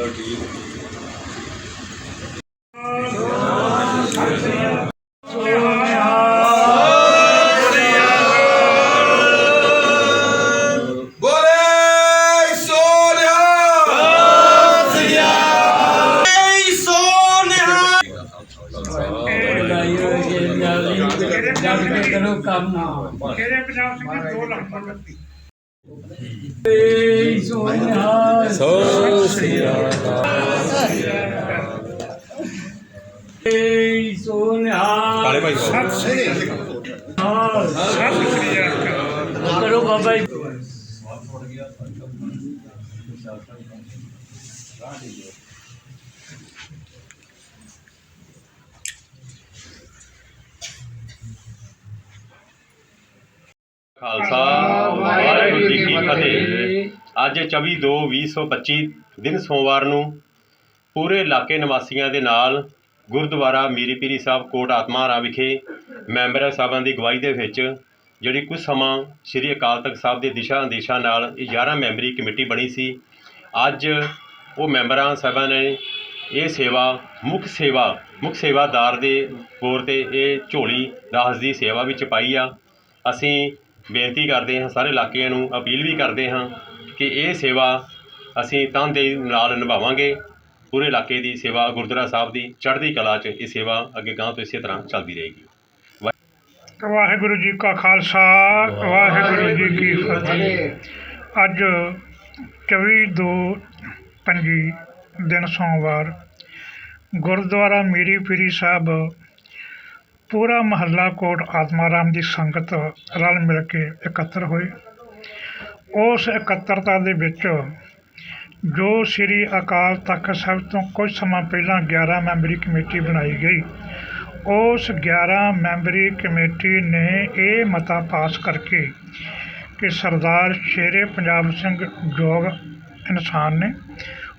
ਦਾ deal ਕਰੋ ਕੰਮ ਨਾ ਕਿਹੜੇ ਪੰਜਾਬ ਸਿੰਘ ਦੋ ਲੱਖ ਰੁਪਏ ਸੋ ਸ੍ਰੀ ਅਕਾਲ ਏ ਸੋਨਿਆ ਕਾਲੇ ਭਾਈ ਸਤਿ ਸ੍ਰੀ ਅਕਾਲ ਸਤਿ ਸ੍ਰੀ ਅਕਾਲ ਕਰੋ ਬਾਬਾ ਜੀ ਖਾਲਸਾ। ਜੀ। ਕੀ ਫਤਿਹ ਅੱਜ 24 2 2025 ਦਿਨ ਸੋਮਵਾਰ ਨੂੰ ਪੂਰੇ ਇਲਾਕੇ ਨਿਵਾਸੀਆਂ ਦੇ ਨਾਲ ਗੁਰਦੁਆਰਾ ਮੀਰੀ ਪੀਰੀ ਸਾਹਿਬ ਕੋਟ ਆਤਮਾਰਾ ਵਿਖੇ ਮੈਂਬਰਾਂ ਸਾਹਿਬਾਂ ਦੀ ਅਗਵਾਈ ਦੇ ਵਿੱਚ ਜਿਹੜੀ ਕੁਝ ਸਮਾਂ ਸ੍ਰੀ ਅਕਾਲ ਤਖਤ ਸਾਹਿਬ ਦੇ ਦਿਸ਼ਾ ਨਿਰਦੇਸ਼ਾਂ ਨਾਲ ਇਹ 11 ਮੈਂਬਰੀ ਕਮੇਟੀ ਬਣੀ ਸੀ ਅੱਜ ਉਹ ਮੈਂਬਰਾਂ ਸਾਹਿਬਾਂ ਨੇ ਇਹ ਸੇਵਾ ਮੁੱਖ ਸੇਵਾ ਮੁੱਖ ਸੇਵਾਦਾਰ ਦੇ ਤੌਰ ਤੇ ਇਹ ਝੋਲੀ ਦਾਸ ਦੀ ਸੇਵਾ ਵਿੱਚ ਪਾਈ ਆ। ਅਸੀਂ ਬੇਨਤੀ ਕਰਦੇ ਹਾਂ ਸਾਰੇ ਇਲਾਕਿਆਂ ਨੂੰ ਅਪੀਲ ਵੀ ਕਰਦੇ ਹਾਂ ਕਿ ਇਹ ਸੇਵਾ ਅਸੀਂ ਤਨਦੇਹੀ ਨਾਲ ਨਿਭਾਵਾਂਗੇ। ਪੂਰੇ ਇਲਾਕੇ ਦੀ ਸੇਵਾ ਗੁਰਦੁਆਰਾ ਸਾਹਿਬ ਦੀ ਚੜ੍ਹਦੀ ਕਲਾ 'ਚ ਇਹ ਸੇਵਾ ਅੱਗੇ ਗਾਂ ਤੋਂ ਇਸੇ ਤਰ੍ਹਾਂ ਚੱਲਦੀ ਰਹੇਗੀ। ਵਾਹਿਗੁਰੂ ਜੀ ਕਾ ਖਾਲਸਾ ਵਾਹਿਗੁਰੂ ਜੀ ਕੀ ਫਤਿਹ। ਅੱਜ 24 ਦੋ ਪੰਜੀ ਦਿਨ ਸੋਮਵਾਰ ਗੁਰਦੁਆਰਾ ਮੀਰੀ ਪੀਰੀ ਸਾਹਿਬ ਪੂਰਾ ਮਹੱਲਾ ਕੋਟ ਆਤਮਾ ਰਾਮ ਦੀ ਸੰਗਤ ਰਲ ਮਿਲ ਕੇ ਇਕੱਤਰ ਹੋਏ। ਉਸ ਇਕੱਤਰਤਾ ਦੇ ਵਿੱਚ ਜੋ ਸ੍ਰੀ ਅਕਾਲ ਤਖਤ ਸਾਹਿਬ ਤੋਂ ਕੁਝ ਸਮਾਂ ਪਹਿਲਾਂ 11 ਮੈਂਬਰੀ ਕਮੇਟੀ ਬਣਾਈ ਗਈ, ਉਸ 11 ਮੈਂਬਰੀ ਕਮੇਟੀ ਨੇ ਇਹ ਮਤਾ ਪਾਸ ਕਰਕੇ ਕਿ ਸਰਦਾਰ ਸ਼ੇਰੇ ਪੰਜਾਬ ਸਿੰਘ ਯੋਗ ਇਨਸਾਨ ਨੇ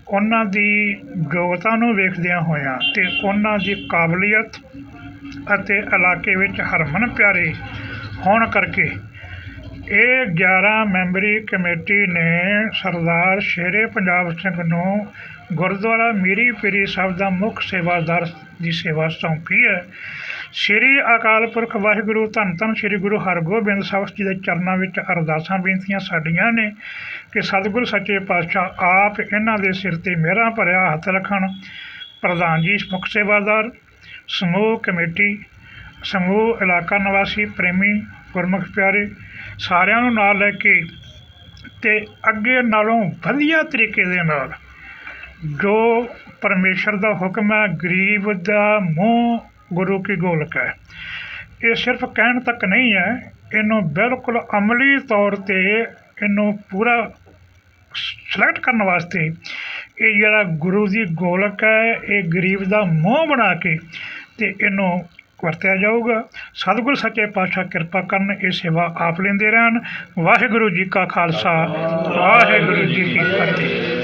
ਉਹਨਾਂ ਦੀ ਯੋਗਤਾ ਨੂੰ ਵੇਖਦਿਆਂ ਹੋਇਆਂ ਤੇ ਉਹਨਾਂ ਦੀ ਕਾਬਲੀਅਤ ਅਤੇ ਇਲਾਕੇ ਵਿੱਚ ਹਰਮਨ ਪਿਆਰੇ ਹੋਣ ਕਰਕੇ ਇਹ 11 ਮੈਂਬਰੀ ਕਮੇਟੀ ਨੇ ਸਰਦਾਰ ਸ਼ੇਰੇ ਪੰਜਾਬ ਸਿੰਘ ਨੂੰ ਗੁਰਦੁਆਰਾ ਮੀਰੀ ਪੀਰੀ ਸਾਹਿਬ ਦਾ ਮੁੱਖ ਸੇਵਾਦਾਰ ਦੀ ਸੇਵਾ ਸੌਂਪੀ ਹੈ। ਸ੍ਰੀ ਅਕਾਲ ਪੁਰਖ ਵਾਹਿਗੁਰੂ, ਧੰਨ ਧੰਨ ਸ੍ਰੀ ਗੁਰੂ ਹਰਗੋਬਿੰਦ ਸਾਹਿਬ ਜੀ ਦੇ ਚਰਨਾਂ ਵਿੱਚ ਅਰਦਾਸਾਂ ਬੇਨਤੀਆਂ ਸਾਡੀਆਂ ਨੇ ਕਿ ਸਤਿਗੁਰ ਸੱਚੇ ਪਾਤਸ਼ਾਹ ਆਪ ਇਹਨਾਂ ਦੇ ਸਿਰ ਤੇ ਮਿਹਰਾਂ ਭਰਿਆ ਹੱਥ ਰੱਖਣ। ਪ੍ਰਧਾਨ ਜੀ, ਮੁੱਖ ਸੇਵਾਦਾਰ ਸਮੂਹ, ਕਮੇਟੀ, ਸਮੂਹ, ਇਲਾਕਾ, ਨਿਵਾਸੀ, ਪ੍ਰੇਮੀ, ਗੁਰਮੁਖ ਪਿਆਰੇ ਸਾਰਿਆਂ ਨੂੰ ਨਾਲ ਲੈ ਕੇ ਅਤੇ ਅੱਗੇ ਨਾਲੋਂ ਵਧੀਆ ਤਰੀਕੇ ਦੇ ਨਾਲ ਜੋ ਪਰਮੇਸ਼ਰ ਦਾ ਹੁਕਮ ਹੈ, ਗਰੀਬ ਦਾ ਮੂੰਹ ਗੁਰੂ ਕੀ ਗੋਲਕ ਹੈ। ਇਹ ਸਿਰਫ ਕਹਿਣ ਤੱਕ ਨਹੀਂ ਹੈ, ਇਹਨੂੰ ਬਿਲਕੁਲ ਅਮਲੀ ਤੌਰ ਤੇ ਇਹਨੂੰ ਪੂਰਾ ਸਲੈਕਟ ਕਰਨ ਵਾਸਤੇ ਇਹ ਜਿਹੜਾ ਗੁਰੂ ਦੀ ਗੋਲਕ ਹੈ, ਇਹ ਗਰੀਬ ਦਾ ਮੂੰਹ ਬਣਾ ਕੇ ਤੇ ਇਹਨੂੰ ਵਰਤਿਆ ਜਾਊਗਾ। ਸਤਿਗੁਰ ਸੱਚੇ ਪਾਤਸ਼ਾਹ ਕਿਰਪਾ ਕਰਨ ਇਹ ਸੇਵਾ ਆਪ ਲੈਂਦੇ ਰਹਿਣ। ਵਾਹਿਗੁਰੂ ਜੀ ਕਾ ਖਾਲਸਾ, ਵਾਹਿਗੁਰੂ ਜੀ ਕੀ ਫਤਿਹ।